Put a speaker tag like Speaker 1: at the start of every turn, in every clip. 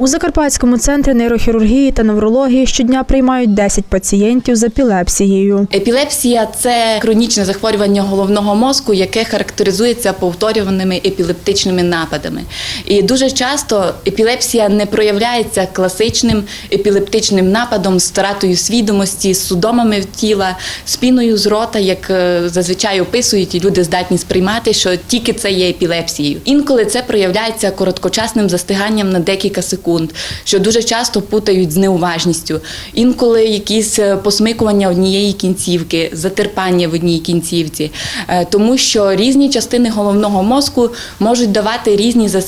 Speaker 1: У Закарпатському центрі нейрохірургії та неврології щодня приймають 10 пацієнтів з епілепсією.
Speaker 2: Епілепсія це хронічне захворювання головного мозку, яке характеризується повторюваними епілептичними нападами. І дуже часто епілепсія не проявляється класичним епілептичним нападом з втратою свідомості, з судомами тіла, спіною з рота, як е, зазвичай описують, і люди здатні сприймати, що тільки це є епілепсією. Інколи це проявляється короткочасним застиганням на декілька секунд, що дуже часто путають з неуважністю. Інколи якісь е, посмикування однієї кінцівки, затерпання в одній кінцівці, Е, тому що різні частини головного мозку можуть давати різні за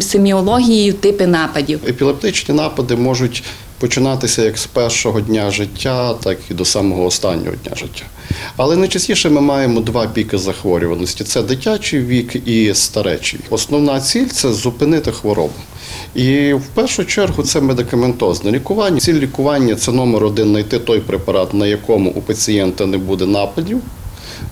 Speaker 2: семіологією типи нападів.
Speaker 3: Епілептичні напади можуть починатися як з першого дня життя, так і до самого останнього дня життя. Але найчастіше ми маємо два піки захворюваності: це дитячий вік і старечий. Основна ціль це зупинити хворобу. І в першу чергу це медикаментозне лікування. Ціль лікування це номер один знайти той препарат, на якому у пацієнта не буде нападів.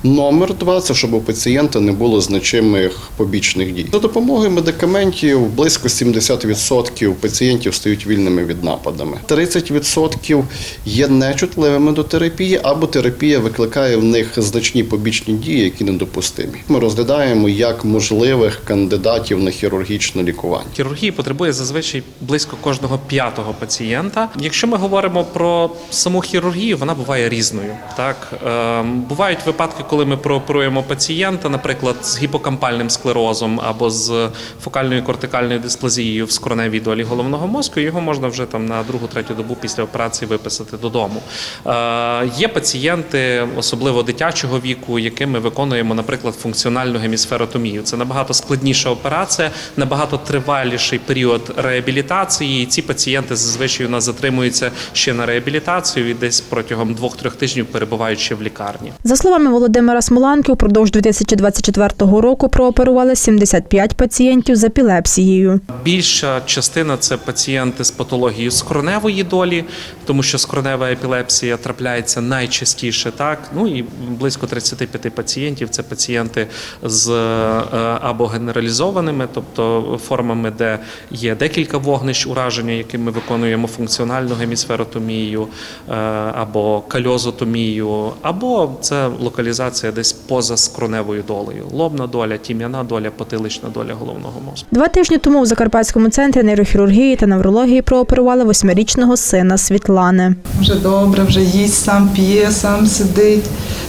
Speaker 3: Номер два це щоб у пацієнта не було значимих побічних дій. За допомогою медикаментів близько 70% пацієнтів стають вільними від нападами. 30% є нечутливими до терапії, або терапія викликає в них значні побічні дії, які недопустимі. Ми розглядаємо як можливих кандидатів на хірургічне лікування.
Speaker 4: Хірургії потребує зазвичай близько кожного п'ятого пацієнта. Якщо ми говоримо про саму хірургію, вона буває різною. Так ем, бувають випадки, коли ми прооперуємо пацієнта, наприклад, з гіпокампальним склерозом або з фокальною кортикальною дисплазією в скроневій долі головного мозку. Його можна вже там на другу-третю добу після операції виписати додому. Е, є пацієнти, особливо дитячого віку, яким ми виконуємо, наприклад, функціональну гемісферотомію. Це набагато складніша операція, набагато триваліший період реабілітації. І ці пацієнти зазвичай у нас затримуються ще на реабілітацію і десь протягом двох-трьох тижнів перебувають ще в лікарні.
Speaker 1: За словами Володимира Смоланки, упродовж 2024 року прооперували 75 пацієнтів з епілепсією.
Speaker 4: Більша частина це пацієнти з патологією скроневої долі, тому що скронева епілепсія трапляється найчастіше так. Ну і близько 35 пацієнтів це пацієнти з е, або генералізованими, тобто формами, де є декілька вогнищ ураження, яким ми виконуємо функціональну гемісферотомію е, або кальозотомію, або це локалізація десь поза скроневою долею. Лобна доля, тім'яна доля, потилична доля головного мозку.
Speaker 1: Два тижні тому у Закарпатському центрі нейрохірургії та неврології прооперували восьмирічного сина Світлани.
Speaker 5: Вже добре, вже їсть сам, п'є, сам сидить.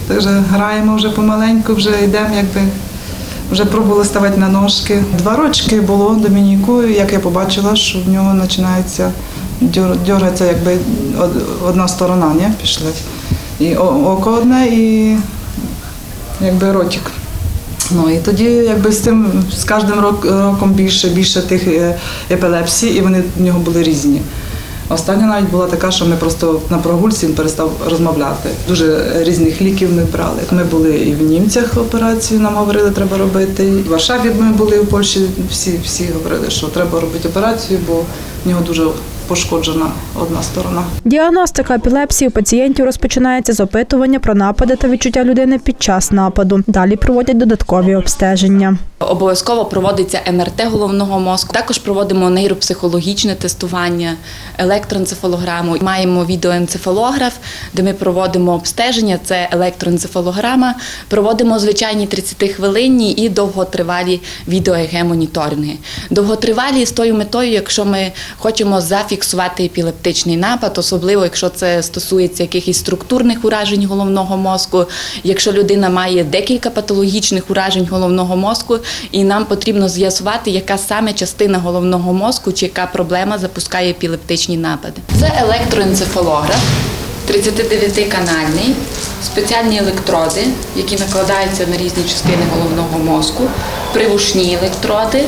Speaker 5: Так вже граємо вже помаленьку, вже йдемо, якби вже пробували ставати на ножки. Два рочки було Домінікою, як я побачила, що в нього починається дьор- дьоргається якби одна сторона, ні? пішли. І око одне, і якби ротик. Ну і тоді, якби з цим з кожним роком більше, більше тих е, епілепсій, і вони в нього були різні. Остання навіть була така, що ми просто на прогульці він перестав розмовляти. Дуже різних ліків ми брали. Ми були і в німцях операцію, нам говорили, треба робити. В Варшаві ми були в Польщі. Всі всі говорили, що треба робити операцію, бо в нього дуже пошкоджена одна сторона.
Speaker 1: Діагностика епілепсії у пацієнтів розпочинається з опитування про напади та відчуття людини під час нападу. Далі проводять додаткові обстеження.
Speaker 2: Обов'язково проводиться МРТ головного мозку. Також проводимо нейропсихологічне тестування, електроенцефалограму. Маємо відеоенцефалограф, де ми проводимо обстеження. Це електроенцефалограма. Проводимо звичайні 30-хвилинні і довготривалі відео-ЕГ-моніторинги. Довготривалі з тою метою, якщо ми хочемо зафіксувати епілептичний напад, особливо якщо це стосується якихось структурних уражень головного мозку, якщо людина має декілька патологічних уражень головного мозку, і нам потрібно з'ясувати, яка саме частина головного мозку чи яка проблема запускає епілептичні напади. Це електроенцефалограф. 39-канальний, спеціальні електроди, які накладаються на різні частини головного мозку, привушні електроди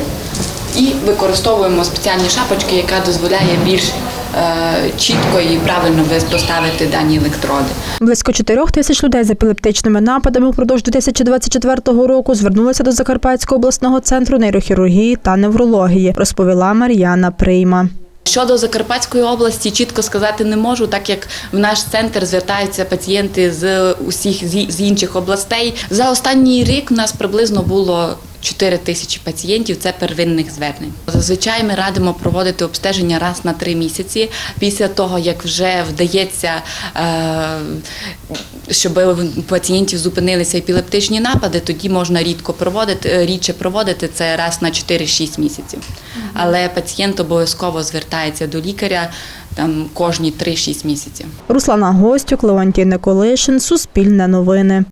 Speaker 2: і використовуємо спеціальні шапочки, яка дозволяє більш е, чітко і правильно поставити дані електроди.
Speaker 1: Близько 4 тисяч людей з епілептичними нападами впродовж 2024 року звернулися до Закарпатського обласного центру нейрохірургії та неврології, розповіла Мар'яна Прийма.
Speaker 2: Щодо Закарпатської області, чітко сказати не можу, так як в наш центр звертаються пацієнти з усіх з інших областей. За останній рік в нас приблизно було 4 тисячі пацієнтів це первинних звернень. Зазвичай ми радимо проводити обстеження раз на три місяці після того, як вже вдається, е, щоб у пацієнтів зупинилися епілептичні напади, тоді можна рідко проводити, е, рідше проводити це раз на 4-6 місяців. Але пацієнт обов'язково звертається до лікаря там кожні 3-6 місяців.
Speaker 1: Руслана Гостюк, Леонтій Николишин, Суспільне новини.